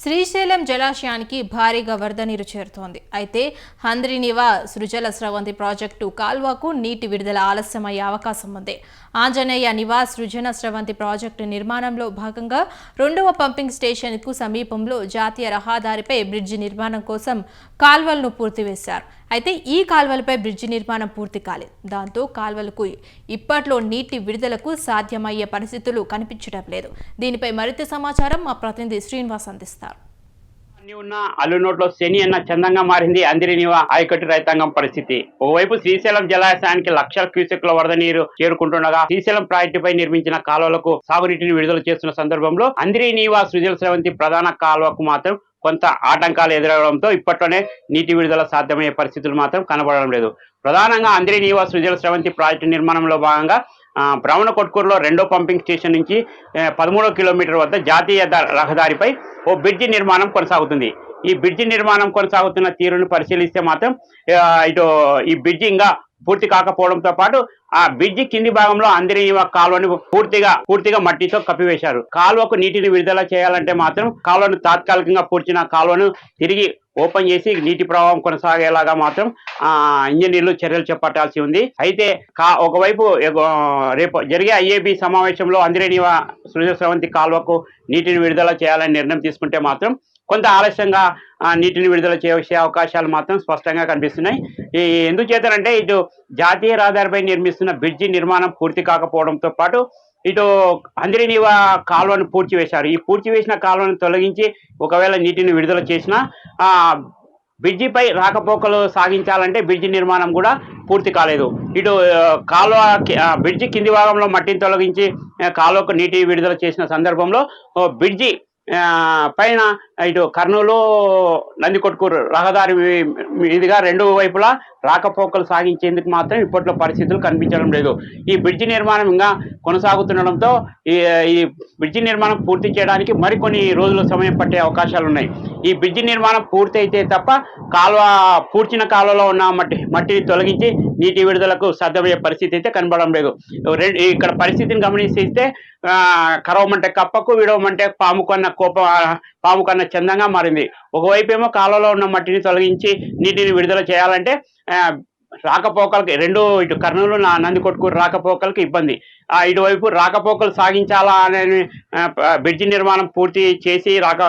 శ్రీశైలం జలాశయానికి భారీగా వరద నీరు చేరుతోంది. అయితే హంద్రినివా సృజల స్రవంతి ప్రాజెక్టు కాల్వకు నీటి విడుదల ఆలస్యమయ్యే అవకాశం ఉంది. ఆంజనేయ నివాస్ సృజన స్రవంతి ప్రాజెక్టు నిర్మాణంలో భాగంగా రెండవ పంపింగ్ స్టేషన్కు సమీపంలో జాతీయ రహదారిపై బ్రిడ్జి నిర్మాణం కోసం కాల్వలను పూర్తివేశారు. అయితే ఈ కాల్వలపై బ్రిడ్జి నిర్మాణం పూర్తి కాలేదు. దాంతో కాల్వలకు ఇప్పట్లో నీటి విడుదలకు సాధ్యమయ్యే పరిస్థితులు కనిపించడం లేదు. దీనిపై మరింత సమాచారం మా ప్రతినిధి శ్రీనివాస్ అందిస్తారు. అన్ని ఉన్న అల్లునోట్లో శని అన్న చందంగా మారింది అందిరినివ ఆయకట్టు రైతాంగం పరిస్థితి. ఓవైపు శ్రీశైలం జలాశయానికి లక్షల క్యూసెక్ల వరద నీరు చేరుకుంటుండగా శ్రీశైలం ప్రాజెక్టుపై నిర్మించిన కాలువలకు సాగునీటిని విడుదల చేస్తున్న సందర్భంలో అందిరినీవా సృజల శ్రవంతి ప్రధాన కాలువకు మాత్రం కొంత ఆటంకాలు ఎదురవడంతో ఇప్పట్లోనే నీటి విడుదల సాధ్యమయ్యే పరిస్థితులు మాత్రం కనబడడం లేదు. ప్రధానంగా అందిరినీవా సృజల శ్రవంతి ప్రాజెక్టు నిర్మాణంలో భాగంగా బ్రహ్మణ కొట్కూరులో రెండో పంపింగ్ స్టేషన్ నుంచి పదమూడో కిలోమీటర్ వద్ద జాతీయ రహదారిపై ఓ బ్రిడ్జి నిర్మాణం కొనసాగుతుంది. ఈ బ్రిడ్జి నిర్మాణం కొనసాగుతున్న తీరును పరిశీలిస్తే మాత్రం ఇటు ఈ బ్రిడ్జి ఇంకా పూర్తి కాకపోవడంతో పాటు ఆ బ్రిడ్జి కింది భాగంలో అందరి కాలువని పూర్తిగా పూర్తిగా మట్టితో కప్పివేశారు. కాలువకు నీటిని విడుదల చేయాలంటే మాత్రం కాలువను తాత్కాలికంగా పూడ్చిన కాలువను తిరిగి ఓపెన్ చేసి నీటి ప్రవాహం కొనసాగేలాగా మాత్రం ఆ ఇంజనీర్లు చర్యలు చేపట్టాల్సి ఉంది. అయితే కా ఒకవైపు రేపు జరిగే ఐఏబి సమావేశంలో అందిరేని సృజ స్రవంతి కాలువకు నీటిని విడుదల చేయాలని నిర్ణయం తీసుకుంటే మాత్రం కొంత ఆలస్యంగా నీటిని విడుదల చేసే అవకాశాలు మాత్రం స్పష్టంగా కనిపిస్తున్నాయి. ఈ ఎందుచేతనంటే ఇటు జాతీయ రహదారిపై నిర్మిస్తున్న బ్రిడ్జి నిర్మాణం పూర్తి కాకపోవడంతో పాటు ఇటు అందిరినివా కాలువను పూడ్చివేశారు. ఈ పూడ్చివేసిన కాలువను తొలగించి ఒకవేళ నీటిని విడుదల చేసినా ఆ బ్రిడ్జిపై రాకపోకలు సాగించాలంటే బ్రిడ్జి నిర్మాణం కూడా పూర్తి కాలేదు. ఇటు కాలువ బ్రిడ్జి కింది భాగంలో మట్టిని తొలగించి కాలువకు నీటి విడుదల చేసిన సందర్భంలో బ్రిడ్జి పైన ఇటు కర్నూలు నందికొట్కూరు రహదారి మీదుగా రెండు వైపులా రాకపోకలు సాగించేందుకు మాత్రం ఇప్పట్లో పరిస్థితులు కనిపించడం లేదు. ఈ బ్రిడ్జి నిర్మాణం ఇంకా కొనసాగుతుండడంతో ఈ ఈ బ్రిడ్జి నిర్మాణం పూర్తి చేయడానికి మరికొన్ని రోజుల సమయం పట్టే అవకాశాలు ఉన్నాయి. ఈ బ్రిడ్జి నిర్మాణం పూర్తి అయితే తప్ప కాలువ పూడ్చిన కాలువలో ఉన్న మట్టి మట్టిని తొలగించి నీటి విడుదలకు సాధ్యమయ్యే పరిస్థితి అయితే కనబడడం లేదు. రెండు ఇక్కడ పరిస్థితిని గమనిస్తే కరవమంటే కప్పకు విడవమంటే పాము కన్న కోప పాము కన్న చందంగా మారింది. ఒకవైపేమో కాలంలో ఉన్న మట్టిని తొలగించి నీటిని విడుదల చేయాలంటే రాకపోకలకి రెండు ఇటు కర్నూలు నా నందికొట్టుకు రాకపోకలకి ఇబ్బంది. ఆ ఇటువైపు రాకపోకలు సాగించాలా అనే బ్రిడ్జి నిర్మాణం పూర్తి చేసి రాక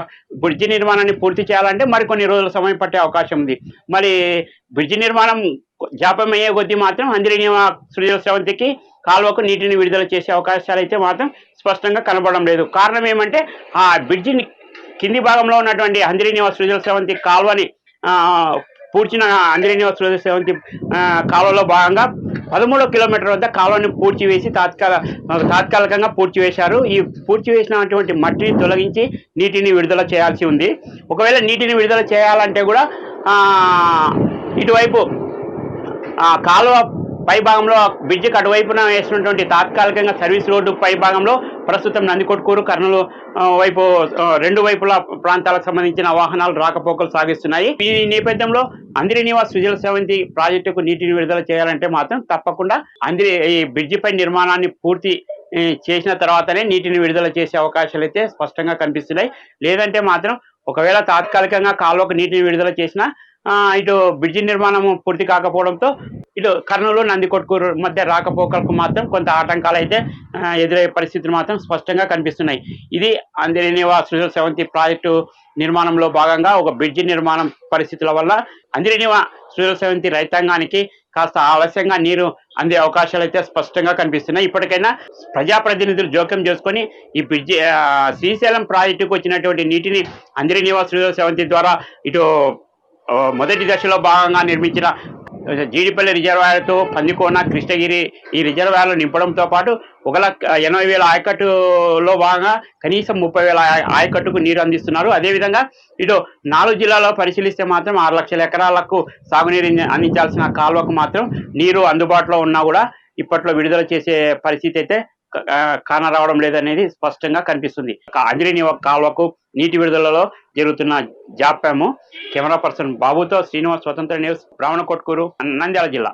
బ్రిడ్జి నిర్మాణాన్ని పూర్తి చేయాలంటే మరికొన్ని రోజుల సమయం పట్టే అవకాశం ఉంది. మరి బ్రిడ్జి నిర్మాణం జాపం అయ్యే కొద్దీ మాత్రం అందిరిని సృజల స్రవంతికి కాలువకు నీటిని విడుదల చేసే అవకాశాలు అయితే మాత్రం స్పష్టంగా కనబడడం లేదు. కారణం ఏమంటే ఆ బ్రిడ్జిని కింది భాగంలో ఉన్నటువంటి అందిరినివాస సృజన స్రవంతి కాలువని పూడ్చిన అందిరినివాస సృజన స్రవంతి కాలువలో భాగంగా పదమూడో కిలోమీటర్ వద్ద కాలువని పూడ్చివేసి తాత్కాల తాత్కాలికంగా పూడ్చివేశారు. ఈ పూడ్చివేసినటువంటి మట్టిని తొలగించి నీటిని విడుదల చేయాల్సి ఉంది. ఒకవేళ నీటిని విడుదల చేయాలంటే కూడా ఇటువైపు ఆ కాలువ పై భాగంలో బ్రిడ్జికి అటువైపున వేసినటువంటి తాత్కాలికంగా సర్వీస్ రోడ్డు పై భాగంలో ప్రస్తుతం నందికొట్కూరు కర్నూలు వైపు రెండు వైపుల ప్రాంతాలకు సంబంధించిన వాహనాలు రాకపోకలు సాగిస్తున్నాయి. ఈ నేపథ్యంలో అందిరి నివాస్ సుజల సేవంతి ప్రాజెక్టుకు నీటిని విడుదల చేయాలంటే మాత్రం తప్పకుండా అందిరి ఈ బ్రిడ్జిపై నిర్మాణాన్ని పూర్తి చేసిన తర్వాతనే నీటిని విడుదల చేసే అవకాశాలు అయితే స్పష్టంగా కనిపిస్తున్నాయి. లేదంటే మాత్రం ఒకవేళ తాత్కాలికంగా కాలువకు నీటిని విడుదల చేసినా ఇటు బ్రిడ్జి నిర్మాణం పూర్తి కాకపోవడంతో ఇటు కర్నూలు నందికొట్కూరు మధ్య రాకపోకలకు మాత్రం కొంత ఆటంకాలు అయితే ఎదురయ్యే పరిస్థితులు మాత్రం స్పష్టంగా కనిపిస్తున్నాయి. ఇది అందిరేనివా సృజల సెవంతి ప్రాజెక్టు నిర్మాణంలో భాగంగా ఒక బ్రిడ్జి నిర్మాణం పరిస్థితుల వల్ల అందిరేనివా సృజల సెవంతి రైతాంగానికి కాస్త ఆలస్యంగా నీరు అందే అవకాశాలు అయితే స్పష్టంగా కనిపిస్తున్నాయి. ఇప్పటికైనా ప్రజాప్రతినిధులు జోక్యం చేసుకొని ఈ బ్రిడ్జి శ్రీశైలం ప్రాజెక్టుకు వచ్చినటువంటి నీటిని అందిరేనివా సృజల సెవంతి ద్వారా ఇటు మొదటి దశలో భాగంగా నిర్మించిన జీడిపల్లి రిజర్వాయర్తో పందికోన కృష్ణగిరి ఈ రిజర్వాయర్లు నింపడంతో పాటు ఒక లక్ష ఎనభై వేల ఆయకట్టులో భాగంగా కనీసం ముప్పై వేల ఆయకట్టుకు నీరు అందిస్తున్నారు. అదేవిధంగా ఇటు నాలుగు జిల్లాలో పరిశీలిస్తే మాత్రం ఆరు లక్షల ఎకరాలకు సాగునీరు అందించాల్సిన కాలువకు మాత్రం నీరు అందుబాటులో ఉన్నా కూడా ఇప్పట్లో విడుదల చేసే పరిస్థితి అయితే కానరావడం లేదనేది స్పష్టంగా కనిపిస్తుంది. అంజనీ కాల్వకు నీటి విడుదలలో జరుగుతున్న జాప్యాము కెమెరా పర్సన్ బాబుతో శ్రీనివాస్ స్వతంత్ర న్యూస్ బ్రాహ్మణ కొట్కూరు నంద్యాల జిల్లా.